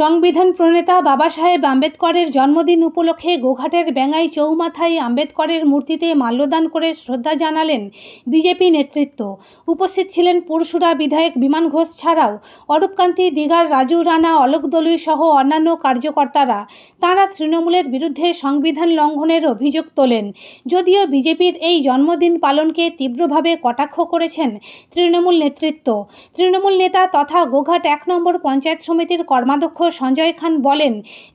সংবিধান প্রণেতা বাবা সাহেব আম্বেদকরের জন্মদিন উপলক্ষে গোঘাটের বেঙ্গাই চৌমাথায় আম্বেদকরের মূর্তিতে মাল্যদান করে শ্রদ্ধা জানালেন বিজেপি নেতৃত্ব। উপস্থিত ছিলেন পুরসুরা বিধায়ক বিমান ঘোষ ছাড়াও অরূপকান্তি, দিগার, রাজু রানা, অলোক দলুই সহ অন্যান্য কার্যকর্তারা। তাঁরা তৃণমূলের বিরুদ্ধে সংবিধান লঙ্ঘনের অভিযোগ তোলেন। যদিও বিজেপির এই জন্মদিন পালনকে তীব্রভাবে কটাক্ষ করেছেন তৃণমূল নেতৃত্ব। তৃণমূল নেতা তথা গোঘাট এক নম্বর পঞ্চায়েত সমিতির কর্মাধ্যক্ষ সঞ্জয় খান বলেন,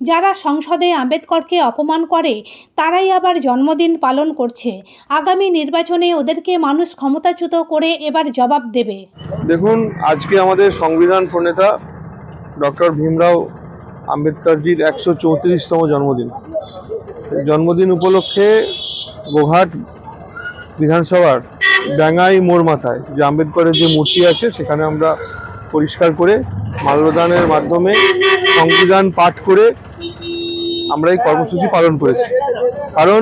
যারা সংসদে আম্বেদকরকে অপমান করে, তারাই আবার জন্মদিন পালন করছে। আগামী নির্বাচনে ওদেরকে মানুষ ক্ষমতাচ্যুত করে এবার জবাব দেবে। দেখুন, আজকে আমাদের সংবিধান প্রণেতা ডক্টর ভীমরাও আম্বেদকরজির একশো চৌত্রিশতম জন্মদিন। জন্মদিন উপলক্ষে গোঘাট বিধানসভার ডাঙ্গাই মোড় মাথায় যে আম্বেদকরের যে মূর্তি আছে, সেখানে আমরা পরিষ্কার করে মাল্যদানের মাধ্যমে সংবিধান পাঠ করে আমরা এই কর্মসূচি পালন করেছি। কারণ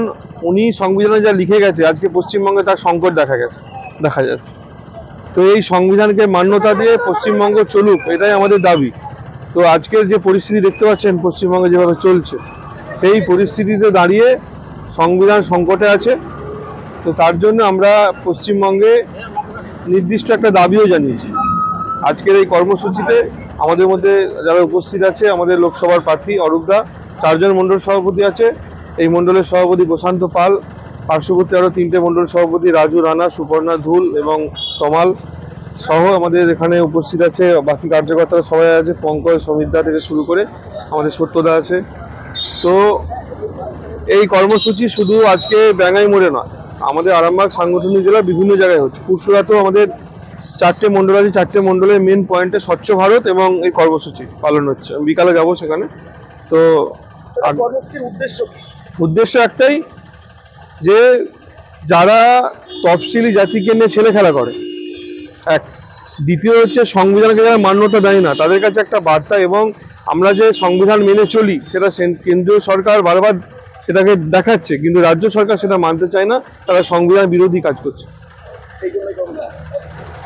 উনি সংবিধানে যা লিখে গেছে, আজকে পশ্চিমবঙ্গে তার সংকট দেখা গেছে, দেখা যাচ্ছে তো এই সংবিধানকে মান্যতা দিয়ে পশ্চিমবঙ্গ চলুক, এটাই আমাদের দাবি। তো আজকের যে পরিস্থিতি দেখতে পাচ্ছেন, পশ্চিমবঙ্গে যেভাবে চলছে, সেই পরিস্থিতিতে দাঁড়িয়ে সংবিধান সংকটে আছে। তো তার জন্য আমরা পশ্চিমবঙ্গে নির্দিষ্ট একটা দাবিও জানিয়েছি। আজকের এই কর্মসূচিতে আমাদের মধ্যে যারা উপস্থিত আছে, আমাদের লোকসভার প্রার্থী অরূপদা চারজন মণ্ডল সভাপতি আছে। এই মণ্ডলের সভাপতি প্রশান্ত পাল, পার্শ্ববর্তী আরও তিনটে মণ্ডল সভাপতি রাজু রানা, সুপর্ণা ধুল এবং তমাল সহ আমাদের এখানে উপস্থিত আছে, বাকি কার্যকর্তারা সবাই আছে, পঙ্কজ সমিতা থেকে শুরু করে আমাদের সত্যদা আছে। তো এই কর্মসূচি শুধু আজকে ব্যাঙ্গাই মোড়ে নয়, আমাদের আরামবাগ, সাংগঠনিক জেলা বিভিন্ন জায়গায় হচ্ছে। পুরসুরাতেও আমাদের চারটে মণ্ডল আছে চারটে মণ্ডলের মেন পয়েন্টে স্বচ্ছ ভারত এবং এই কর্মসূচি পালন হচ্ছে। বিকালে যাব সেখানে। তো উদ্দেশ্য উদ্দেশ্য একটাই যে যারা তফসিলি জাতিকে নিয়ে ছেলে খেলা করে এক। দ্বিতীয় হচ্ছে সংবিধানকে যারা মান্যতা দেয় না তাদের কাছে একটা বার্তা এবং আমরা যে সংবিধান মেনে চলি সেটা কেন্দ্রীয় সরকার বারবার সেটাকে দেখাচ্ছে কিন্তু রাজ্য সরকার সেটা মানতে চায় না তারা সংবিধান বিরোধী কাজ করছে।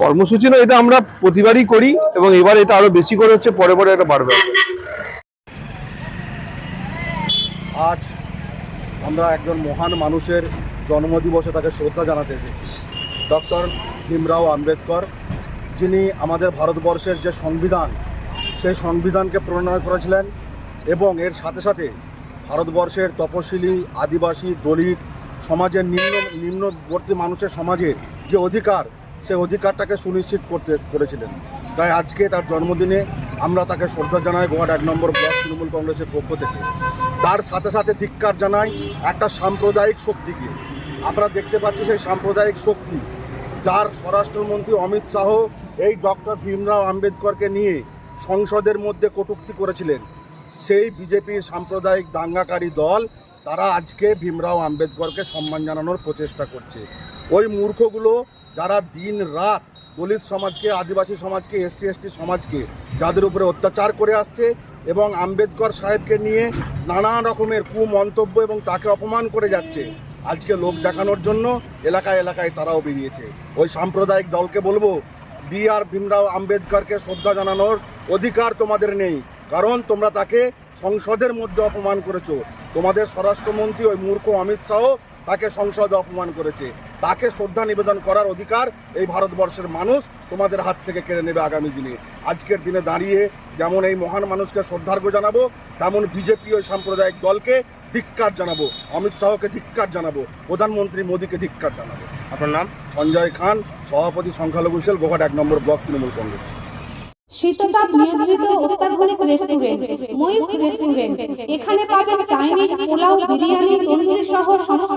কর্মসূচি না এটা আমরা প্রতিবারই করি এবং এবার এটা আরও বেশি করে হচ্ছে, পরে পরে এটা বাড়বে। আজ আমরা একজন মহান মানুষের জন্মদিবসে তাকে শ্রদ্ধা জানাতে এসেছি। ডক্টর ভীমরাও আম্বেদকর, যিনি আমাদের ভারতবর্ষের যে সংবিধান, সেই সংবিধানকে প্রণয়ন করেছিলেন এবং এর সাথে সাথে ভারতবর্ষের তপশিলি, আদিবাসী, দলিত, সমাজের নিম্ন নিম্নবর্তী মানুষের সমাজের যে অধিকার সেই অধিকারটাকে সুনিশ্চিত করতে করেছিলেন। তাই আজকে তার জন্মদিনে আমরা তাকে শ্রদ্ধা জানাই গোয়ার এক নম্বর ব্লক তৃণমূল কংগ্রেসের পক্ষ থেকে। তার সাথে সাথে ধিক্কার জানাই একটা সাম্প্রদায়িক শক্তিকে। আমরা দেখতে পাচ্ছি সেই সাম্প্রদায়িক শক্তি, যার স্বরাষ্ট্রমন্ত্রী অমিত শাহ এই ডক্টর ভীমরাও আম্বেদকরকে নিয়ে সংসদের মধ্যে কটূক্তি করেছিলেন। সেই বিজেপির সাম্প্রদায়িক দাঙ্গাকারী দল, তারা আজকে ভীমরাও আম্বেদকরকে সম্মান জানানোর প্রচেষ্টা করছে। ওই মূর্খগুলো যারা দিন রাত দলিত সমাজকে, আদিবাসী সমাজকে, এসসি, এসটি সমাজকে, যাদের উপরে অত্যাচার করে আসছে এবং আম্বেদকর সাহেবকে নিয়ে নানা রকমের কুমন্তব্য এবং তাকে অপমান করে যাচ্ছে, আজকে লোক দেখানোর জন্য এলাকায় এলাকায় তারাও বেরিয়েছে। ওই সাম্প্রদায়িক দলকে বলব বি আর ভীমরাও আম্বেদকরকে শ্রদ্ধা জানানোর অধিকার তোমাদের নেই, কারণ তোমরা তাকে সংসদের মধ্যে অপমান করেছ। তোমাদের স্বরাষ্ট্রমন্ত্রী ওই মূর্খ অমিত শাহ তাকে সংসদে অপমান করেছে। তাকে শ্রদ্ধা নিবেদন করার অধিকার এই ভারতবর্ষের মানুষ তোমাদের হাত থেকে কেড়ে নেবে আগামী দিনে। আজকের দিনে দাঁড়িয়ে যেমন এই মহান মানুষকে শ্রদ্ধার্ঘ জানাব তেমন বিজেপি ওই সাম্প্রদায়িক দলকে ধিক্কার জানাব অমিত শাহকে ধিক্কার জানাব প্রধানমন্ত্রী মোদীকে ধিক্কার জানাব। আপনার নাম? সঞ্জয় খান সভাপতি সংখ্যালঘু সেল গোঘাট এক নম্বর ব্লক তৃণমূল কংগ্রেস। শীততাপ নিয়ন্ত্রিত অত্যাধুনিক রেস্টুরেন্ট ময়ূখ রেস্টুরেন্ট। এখানে পাবেন চাইনিজ পোলাও বিরিয়ানি তন্দুরি সহ সমস্ত